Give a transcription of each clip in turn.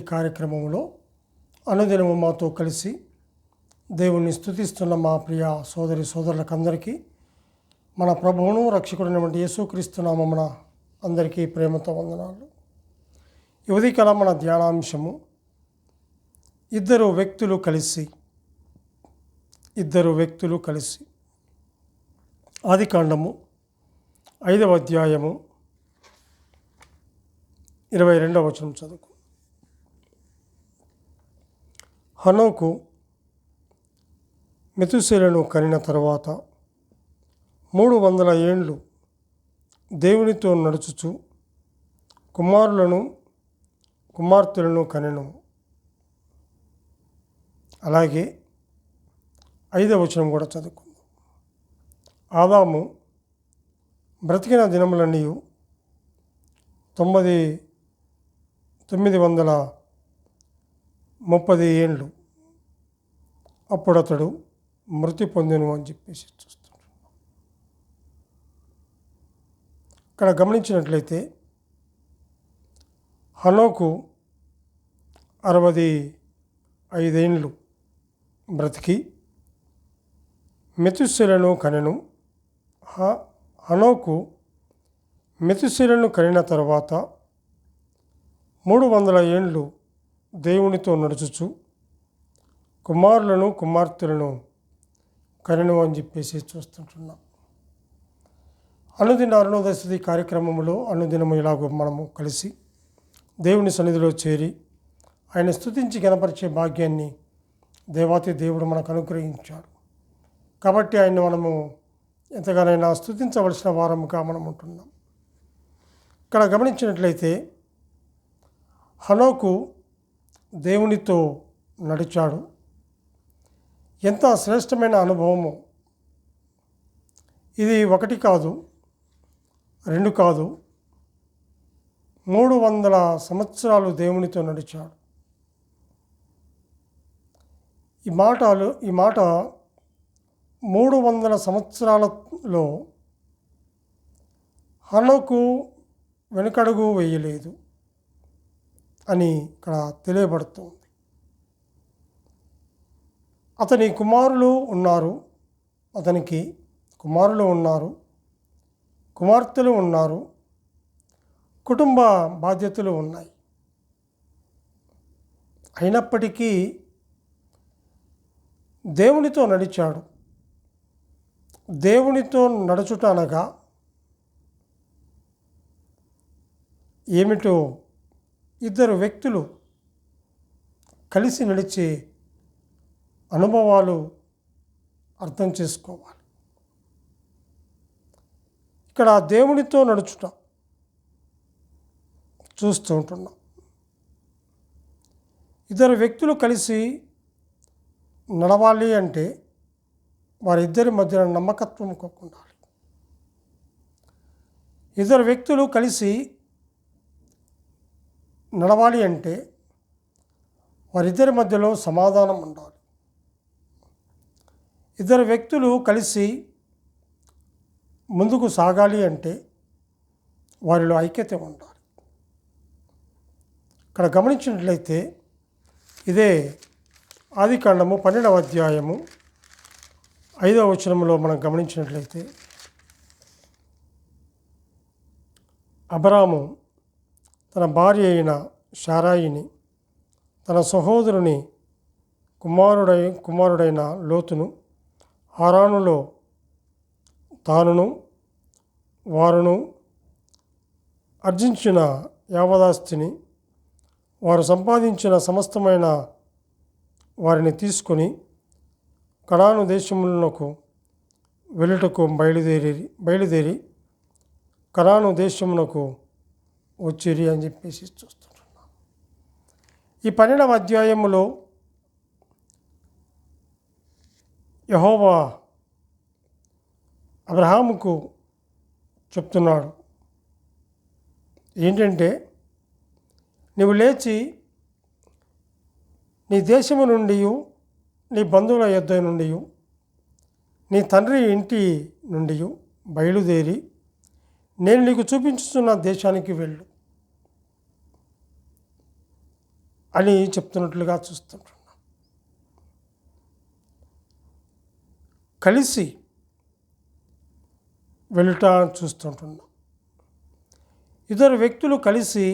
అనుదిన కార్యక్రమంలో అనుదినము మాతో కలిసి దేవుణ్ణి స్థుతిస్తున్న మా ప్రియ సోదరి సోదరులకందరికీ మన ప్రభువును రక్షకుడైనటువంటి యేసుక్రీస్తు నామమున అందరికీ ప్రేమతో వందనాలు. ఈ కల మన ధ్యానాంశము ఇద్దరు వ్యక్తులు కలిసి ఇద్దరు వ్యక్తులు కలిసి ఆదికాండము ఐదవ అధ్యాయము ఇరవై రెండవ వచనం చదువుకు హనోకు మెతుశీలను కనిన తర్వాత మూడు వందల ఏండ్లు దేవునితో నడుచుచు కుమారులను కుమార్తెలను కనెను. అలాగే ఐదవ వచనం కూడా చదువుకుందాం. ఆదాము బ్రతికిన దినములన్నీ తొమ్మిది తొమ్మిది వందల ముప్పది ఏండ్లు అప్పుడు అతడు మృతి పొందెను అని చెప్పేసి చూస్తున్నాడు ఇక్కడ గమనించినట్లయితే హనోకు అరవది ఐదేండ్లు బ్రతికి మెతుశిలను కనెను. హనోకు మెతుశిలను కనిన తర్వాత మూడు వందల ఏండ్లు దేవునితో నడుచుచు కుమారులను కుమార్తెలను కనెను అని చెప్పేసి చూస్తుంటున్నాం. అనుదిన అరుణోదశతి కార్యక్రమంలో అనుదినము ఇలాగో మనము కలిసి దేవుని సన్నిధిలో చేరి ఆయన స్థుతించి గనపరిచే భాగ్యాన్ని దేవాతి దేవుడు మనకు అనుగ్రహించాడు. కాబట్టి ఆయన మనము ఎంతగానైనా స్థుతించవలసిన వారముగా మనం ఉంటున్నాం. ఇక్కడ గమనించినట్లయితే హనోకు దేవునితో నడిచాడు. ఎంత శ్రేష్టమైన అనుభవము. ఇది ఒకటి కాదు రెండు కాదు మూడు వందల సంవత్సరాలు దేవునితో నడిచాడు. ఈ మాటలు ఈ మాట మూడు వందల సంవత్సరాలలో హనోకు వెనుకడుగు వేయలేదు. అని ఇక్కడ తెలియబడుతుంది. అతని కుమారులు ఉన్నారు. అతనికి కుమారులు ఉన్నారు. కుమార్తెలు ఉన్నారు. కుటుంబ బాధ్యతలు ఉన్నాయి. అయినప్పటికీ దేవునితో నడిచాడు. దేవునితో నడుచుట అనగా ఏమిటో ఇద్దరు వ్యక్తులు కలిసి నడిచే అనుభవాలు అర్థం చేసుకోవాలి. ఇక్కడ దేవునితో నడుచుట చూస్తూ ఉంటున్నాం. ఇద్దరు వ్యక్తులు కలిసి నడవాలి అంటే వారిద్దరి మధ్యన నమ్మకత్వం ఉండాలి ఇద్దరు వ్యక్తులు కలిసి నడవాలి అంటే వారిద్దరి మధ్యలో సమాధానం ఉండాలి. ఇద్దరు వ్యక్తులు కలిసి ముందుకు సాగాలి అంటే వారిలో ఐక్యత ఉండాలి. ఇక్కడ గమనించినట్లయితే ఇదే ఆదికాండము పన్నెండవ అధ్యాయము ఐదవ వచనంలో మనం గమనించినట్లయితే అబరాము తన భార్య అయిన షారాయిని తన సహోదరుని కుమారుడై కుమారుడైన లోతును హారానులో తానును వారును అర్జించిన యావదాస్తిని వారు సంపాదించిన సమస్తమైన వారిని తీసుకొని కణాను దేశములకు వెళ్ళుటకు బయలుదేరి బయలుదేరి కణాను దేశమునకు వచ్చిరి అని చెప్పేసి చూస్తుంటున్నాం. ఈ పన్నెండవ అధ్యాయములో యహోవా అబ్రహాముకు చెప్తున్నాడు. ఏంటంటే నీవు లేచి నీ దేశము నుండి నీ బంధువుల యొద్ద నుండి నీ తండ్రి ఇంటి నుండి బయలుదేరి నేను నీకు చూపించుతున్న దేశానికి వెళ్ళు. అని చెప్తున్నట్లుగా చూస్తుంటున్నాం కలిసి వెళ్ళుట చూస్తుంటున్నాం ఇద్దరు వ్యక్తులు కలిసి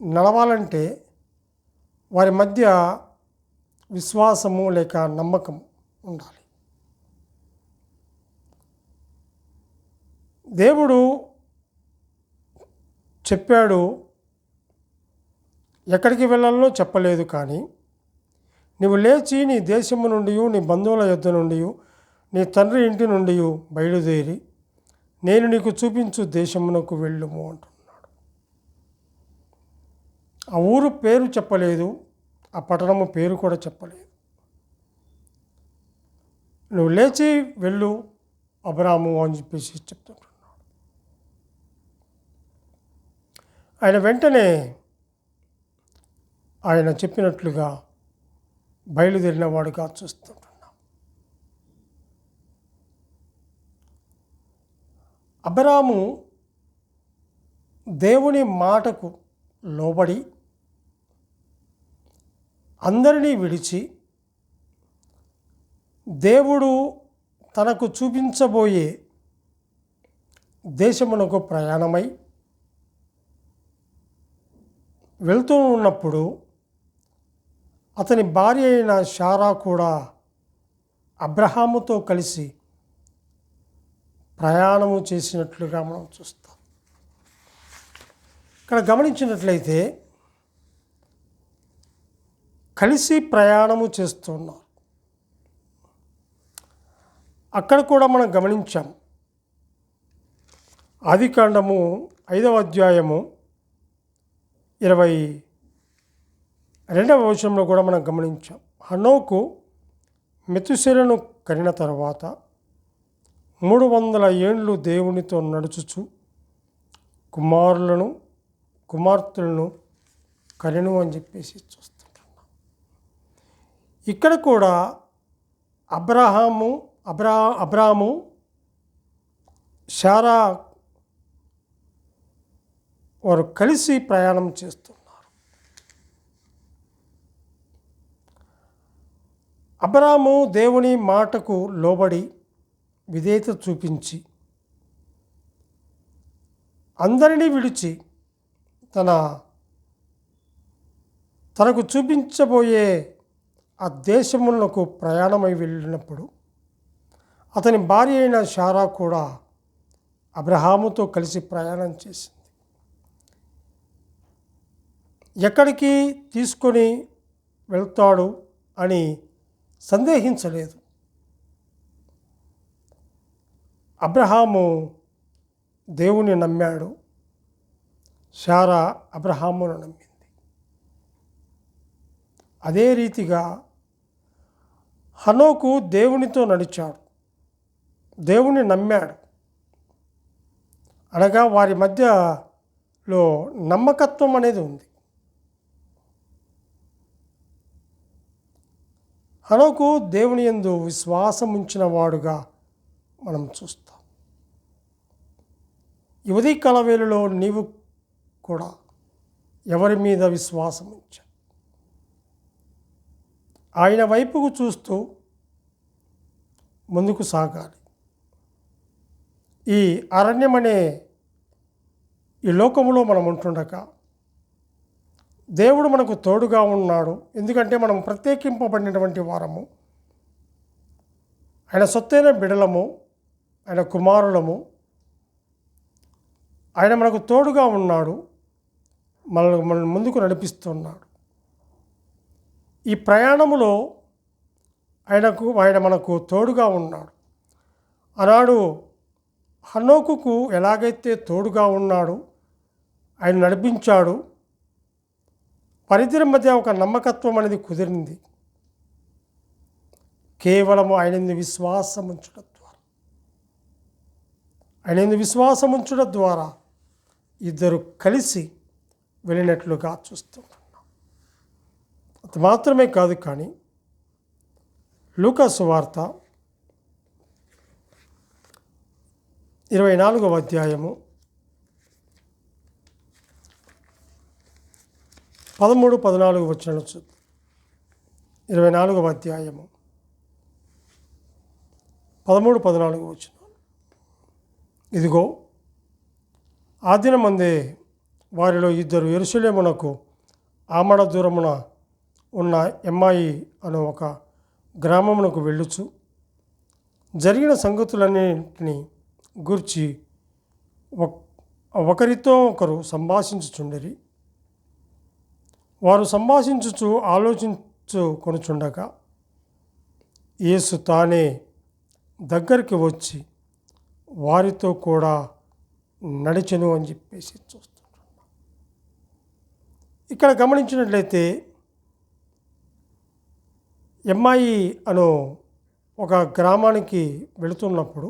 నడవాలంటే వారి మధ్య విశ్వాసము లేక నమ్మకం ఉండాలి. దేవుడు చెప్పాడు ఎక్కడికి వెళ్ళాలో చెప్పలేదు కానీ నీవు లేచి నీ దేశము నుండి నీ బంధువుల యొద్ద నుండి నీ తండ్రి ఇంటి నుండి బయలుదేరి నేను నీకు చూపించు దేశమునకు వెళ్ళుము అంటున్నాడు. ఆ ఊరు పేరు చెప్పలేదు ఆ పట్టణము పేరు కూడా చెప్పలేదు. నువ్వు లేచి వెళ్ళు అబ్రాము అని చెప్పేసి చెప్తుంటున్నాడు. ఆయన వెంటనే ఆయన చెప్పినట్లుగా బయలుదేరిన వాడుగా చూస్తుంటున్నాం. అబ్రాము దేవుని మాటకు లోబడి అందరినీ విడిచి దేవుడు తనకు చూపించబోయే దేశమునకు ప్రయాణమై వెళ్తూ ఉన్నప్పుడు అతని భార్య అయిన షారా కూడా అబ్రహాముతో కలిసి ప్రయాణము చేసినట్లుగా మనం చూస్తాం. ఇక్కడ గమనించినట్లయితే కలిసి ప్రయాణము చేస్తున్నారు. అక్కడ కూడా మనం గమనించాం. ఆదికాండము ఐదవ అధ్యాయము ఇరవై రెండవ వచనంలో కూడా మనం గమనించాం. హనోకు మెతుశెలను కనిన తర్వాత మూడు వందల ఏండ్లు దేవునితో నడుచుచు కుమారులను కుమార్తెలను కనెను అని చెప్పేసి చూస్తుంటున్నాం ఇక్కడ కూడా అబ్రహాము అబ్రా అబ్రాము శారా వారు కలిసి ప్రయాణం చేస్తున్నారు అబ్రాము దేవుని మాటకు లోబడి విధేయత చూపించి అందరినీ విడిచి తన తనకు చూపించబోయే ఆ దేశములకు ప్రయాణమై వెళ్ళినప్పుడు అతని భార్య అయిన షారా కూడా అబ్రహాముతో కలిసి ప్రయాణం చేసింది. ఎక్కడికి తీసుకొని వెళ్తాడు అని సందేహించలేదు. అబ్రహాము దేవుని నమ్మాడు. శారా అబ్రహామును నమ్మింది. అదే రీతిగా హనోకు దేవునితో నడిచాడు. దేవుని నమ్మాడు. అనగా వారి మధ్యలో నమ్మకత్వం అనేది ఉంది. హనోకు దేవుని యందు విశ్వాసం ఉంచిన వాడుగా మనం చూస్తాం. యువతి కలవేలులో నీవు కూడా ఎవరి మీద విశ్వాసం ఉంచా. ఆయన వైపుకు చూస్తూ ముందుకు సాగాలి. ఈ అరణ్యం అనే ఈ లోకములో మనం ఉంటుండగా దేవుడు మనకు తోడుగా ఉన్నాడు. ఎందుకంటే మనం ప్రత్యేకింపబడినటువంటి వారము. ఆయన సొత్తైన బిడలము ఆయన కుమారులము. ఆయన మనకు తోడుగా ఉన్నాడు. మనల్ని మనల్ని ముందుకు నడిపిస్తున్నాడు. ఈ ప్రయాణములో ఆయనకు ఆయన మనకు తోడుగా ఉన్నాడు. ఆనాడు హనోకుకు ఎలాగైతే తోడుగా ఉన్నాడు ఆయన నడిపించాడు. పరిధిల మధ్య ఒక నమ్మకత్వం అనేది కుదిరింది. కేవలము ఆయన విశ్వాసం ఉంచడం ద్వారా ఆయన విశ్వాసం ఉంచడం ద్వారా ఇద్దరు కలిసి వెళ్ళినట్లుగా చూస్తున్నాం అది మాత్రమే కాదు కానీ లూకాసు వార్త ఇరవై నాలుగవ అధ్యాయము పదమూడు పద్నాలుగు వచ్చిన ఇరవై నాలుగవ అధ్యాయము. పదమూడు పద్నాలుగు వచ్చిన ఇదిగో ఆ దినమందే వారిలో ఇద్దరు ఎరుసలేమునకు ఆమడ దూరమున ఉన్న ఎమ్మాయి అను ఒక గ్రామమునకు వెళ్ళుచు. జరిగిన సంగతులన్నింటినీ గూర్చి ఒకరితో ఒకరు సంభాషించుచుండరి. వారు సంభాషించుచు ఆలోచించు కొనుచుండగా యేసు తానే దగ్గరికి వచ్చి వారితో కూడా నడిచెను అని చెప్పేసి చూస్తున్నాడు ఇక్కడ గమనించినట్లయితే ఎమ్మాయి అను ఒక గ్రామానికి వెళుతున్నప్పుడు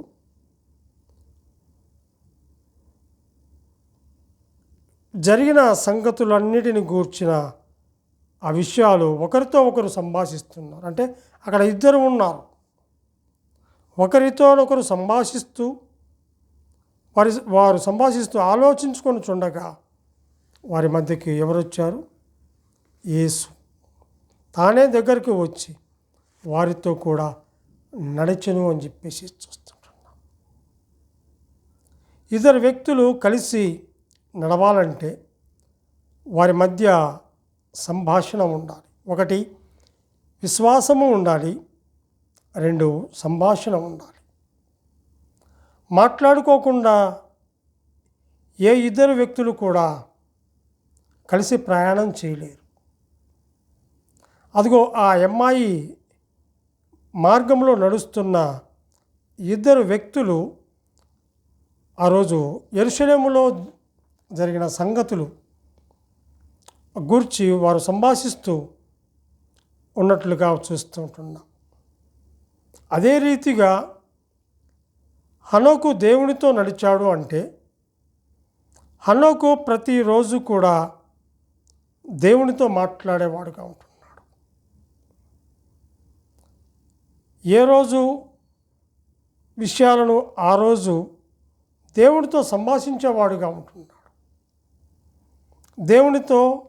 జరిగిన సంగతులన్నిటిని గూర్చిన ఆ విషయాలు ఒకరితో ఒకరు సంభాషిస్తున్నారు. అంటే అక్కడ ఇద్దరు ఉన్నారు. ఒకరితో ఒకరు సంభాషిస్తూ వారి వారు సంభాషిస్తూ ఆలోచించుకొని చుండగా వారి మధ్యకి ఎవరు వచ్చారు యేసు. తానే దగ్గరికి వచ్చి వారితో కూడా నడిచను అని చెప్పేసి చూస్తుంటున్నాం ఇద్దరు వ్యక్తులు కలిసి నడవాలంటే వారి మధ్య సంభాషణ ఉండాలి. ఒకటి విశ్వాసము ఉండాలి. రెండు సంభాషణ ఉండాలి. మాట్లాడుకోకుండా ఏ ఇద్దరు వ్యక్తులు కూడా కలిసి ప్రయాణం చేయలేరు. అదిగో ఆ అమ్మాయి మార్గంలో నడుస్తున్న ఇద్దరు వ్యక్తులు ఆ రోజు ఎరుశలేములో జరిగిన సంగతులు గూర్చి వారు సంభాషిస్తూ ఉన్నట్లుగా చూస్తుంటున్నాం అదే రీతిగా హనోకు దేవునితో నడిచాడు అంటే హనోకు ప్రతిరోజు కూడా దేవునితో మాట్లాడేవాడుగా ఉంటున్నాడు. ఏ రోజు విషయాలను ఆ రోజు దేవునితో సంభాషించేవాడుగా ఉంటున్నాడు. దేవునితో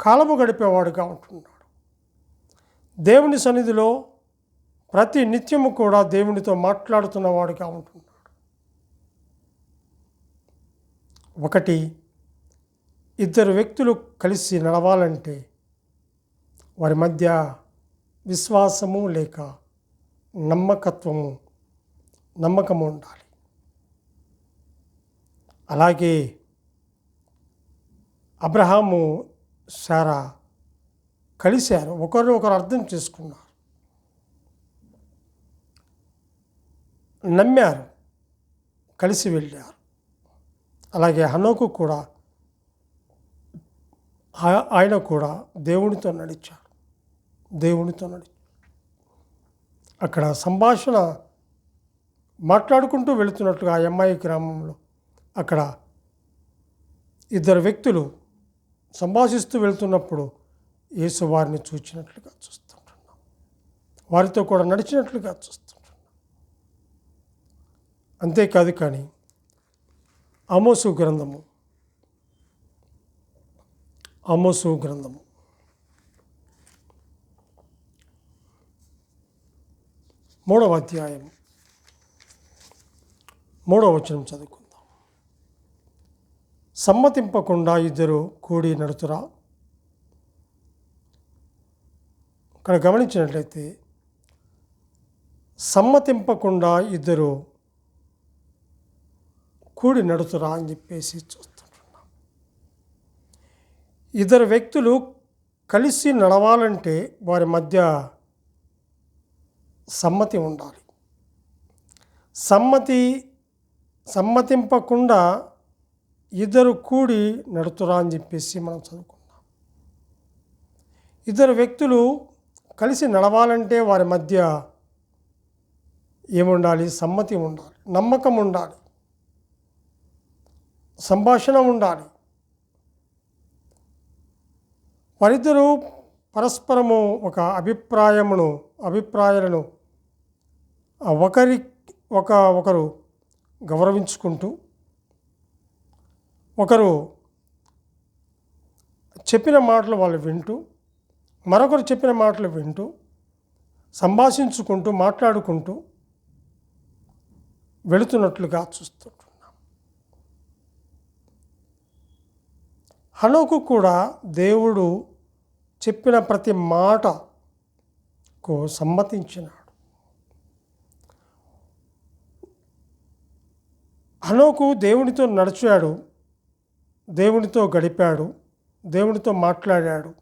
కాలము గడిపేవాడుగా ఉంటున్నాడు. దేవుని సన్నిధిలో ప్రతి నిత్యము కూడా దేవునితో మాట్లాడుతున్నవాడుగా ఉంటున్నాడు. ఒకటి ఇద్దరు వ్యక్తులు కలిసి నడవాలంటే వారి మధ్య విశ్వాసము లేక నమ్మకత్వము నమ్మకము ఉండాలి. అలాగే అబ్రహాము సారా కలిశారు. ఒకరు ఒకరు అర్థం చేసుకున్నారు. నమ్మారు. కలిసి వెళ్ళారు. అలాగే హనోకు కూడా ఆ- ఆయన కూడా దేవునితో నడిచాడు దేవునితో నడి అక్కడ సంభాషణ మాట్లాడుకుంటూ వెళుతున్నట్లుగా ఆ అమ్మాయి గ్రామంలో అక్కడ ఇద్దరు వ్యక్తులు సంభాషిస్తూ వెళ్తున్నప్పుడు యేసు వారిని చూచినట్లుగా చూస్తుంటున్నాం. వారితో కూడా నడిచినట్లుగా చూస్తుంటున్నాం. అంతేకాదు కానీ అమోసు గ్రంథము అమోసు గ్రంథము. మూడవ అధ్యాయం మూడవ వచనం చదువుకుందాం. సమ్మతింపకుండా ఇద్దరు కూడి నడుతురా ఇక్కడ గమనించినట్లయితే సమ్మతింపకుండా ఇద్దరు కూడి నడుతురా అని చెప్పేసి చూస్తుంటున్నాం. ఇద్దరు వ్యక్తులు కలిసి నడవాలంటే వారి మధ్య సమ్మతి ఉండాలి. సమ్మతి సమ్మతింపకుండా ఇద్దరు కూడి నడుతురా అని చెప్పేసి మనం చదువుకున్నాం ఇద్దరు వ్యక్తులు కలిసి నడవాలంటే వారి మధ్య ఏముండాలి? సమ్మతి ఉండాలి నమ్మకం ఉండాలి సంభాషణ ఉండాలి. వారిద్దరూ పరస్పరము ఒక అభిప్రాయమును అభిప్రాయాలను ఒకరి ఒక ఒకరు గౌరవించుకుంటూ ఒకరు చెప్పిన మాటలు వాళ్ళు వింటూ మరొకరు చెప్పిన మాటలు వింటూ సంభాషించుకుంటూ మాట్లాడుకుంటూ వెళుతున్నట్లుగా చూస్తుంటున్నాం. హనోకు కూడా దేవుడు చెప్పిన ప్రతి మాటకు సమ్మతించినాడు. హనోకు దేవునితో నడిచాడు. దేవునితో గడిపాడు దేవునితో మాట్లాడాడు.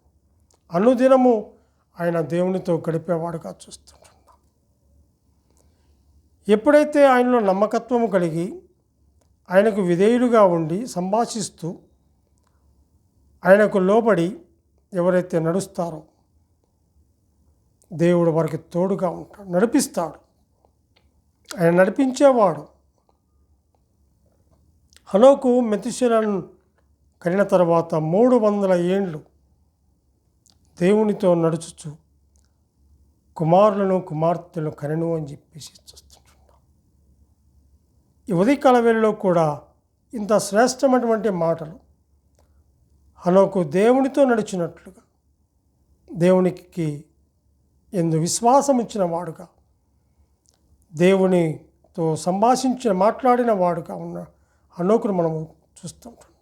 అనుదినము ఆయన దేవునితో గడిపేవాడుగా చూస్తుంటున్నాం. ఎప్పుడైతే ఆయనలో నమ్మకత్వము కలిగి ఆయనకు విధేయుడుగా ఉండి సంభాషిస్తూ ఆయనకు లోబడి ఎవరైతే నడుస్తారో దేవుడు వారికి తోడుగా ఉంటాడు నడిపిస్తాడు. ఆయన నడిపించేవాడు. హనోకు మెతిశలను కనిన తర్వాత మూడు వందల ఏండ్లు దేవునితో నడుచుచు కుమారులను కుమార్తెలను కనెను అని చెప్పేసి చూస్తుంటున్నాం. ఈ ఉదయకాల వేళలో కూడా ఇంత శ్రేష్టమైనటువంటి మాటలు హనోకు దేవునితో నడిచినట్లుగా దేవునికి ఎందు విశ్వాసం ఇచ్చిన వాడుగా దేవునితో సంభాషించిన మాట్లాడిన వాడుగా ఉన్న హనోకును మనము చూస్తుంటున్నాం.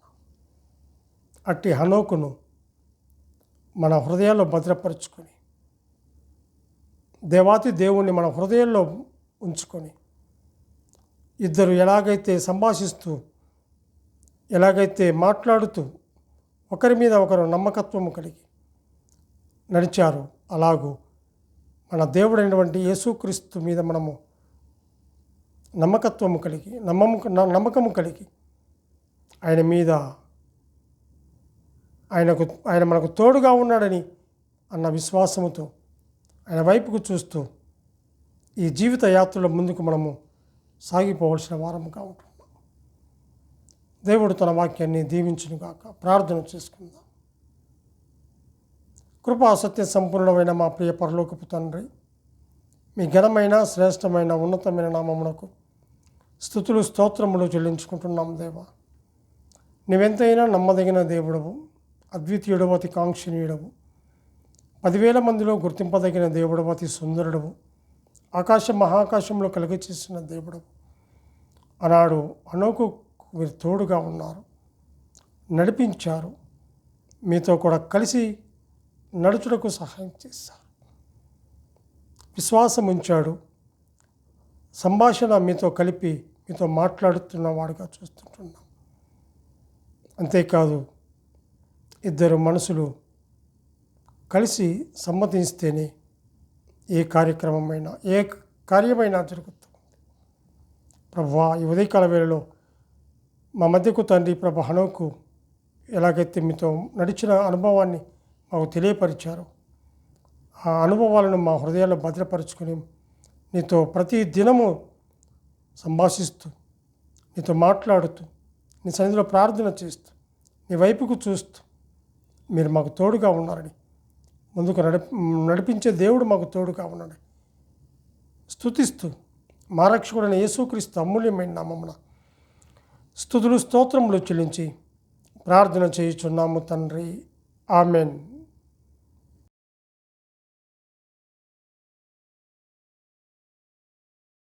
అట్టి హనోకును మన హృదయాల్లో భద్రపరుచుకొని దేవాతి దేవుణ్ణి మన హృదయంలో ఉంచుకొని ఇద్దరు ఎలాగైతే సంభాషిస్తూ ఎలాగైతే మాట్లాడుతూ ఒకరి మీద ఒకరు నమ్మకత్వము కలిగి నడిచారు అలాగూ మన దేవుడైనటువంటి యేసుక్రీస్తు మీద మనము నమ్మకత్వము కలిగి నమ్మము నమ్మకము కలిగి ఆయన మీద ఆయనకు ఆయన మనకు తోడుగా ఉన్నాడని అన్న విశ్వాసముతో ఆయన వైపుకు చూస్తూ ఈ జీవిత యాత్రలో ముందుకు మనము సాగిపోవలసిన వారముగా ఉంటున్నాం దేవుడు తన వాక్యాన్ని దీవించునుగాక ప్రార్థన చేసుకుందాం. కృపా సత్య సంపూర్ణమైన మా ప్రియ పరలోకపు తండ్రి మీ ఘనమైన శ్రేష్టమైన ఉన్నతమైన నామమునకు స్థుతులు స్తోత్రములు చెల్లించుకుంటున్నాం దేవా. నీవెంతైనా నమ్మదగిన దేవుడవు. అద్వితీయుడవు అతి కాంక్షణీయుడవు. పదివేల మందిలో గుర్తింపదగిన దేవుడవు అతి సుందరుడవు. ఆకాశం మహాకాశంలో కలుగచేసిన దేవుడవు. ఆనాడు అనోకు మీరు తోడుగా ఉన్నారు. నడిపించారు. మీతో కూడా కలిసి నడుచుటకు సహాయం చేశారు. విశ్వాసం ఉంచాడు. సంభాషణ మీతో కలిపి మీతో మాట్లాడుతున్న వాడుగా చూస్తుంటున్నాం. అంతేకాదు ఇద్దరు మనసులు కలిసి సమ్మతిస్తేనే ఏ కార్యక్రమమైనా ఏ కార్యమైనా జరుగుతుంది. ప్రభా ఈ ఉదయకాల వేళలో మా మధ్యకు తండ్రి ప్రభ హనోకు ఎలాగైతే మీతో నడిచిన అనుభవాన్ని మాకు తెలియపరిచారు ఆ అనుభవాలను మా హృదయాల్లో భద్రపరుచుకొని నీతో ప్రతి దినము సంభాషిస్తూ నీతో మాట్లాడుతూ నీ సన్నిధిలో ప్రార్థన చేస్తూ నీ వైపుకు చూస్తూ మీరు మాకు తోడుగా ఉన్నారని ముందుకు నడిపి నడిపించే దేవుడు మాకు తోడుగా ఉన్నాడు స్థుతిస్తూ మా రక్షకుడైన యేసుక్రీస్తు అమూల్యమైన నామమున స్థుతులు స్తోత్రములు చెల్లించి ప్రార్థన చేయుచున్నాము తండ్రి. ఆమెన్.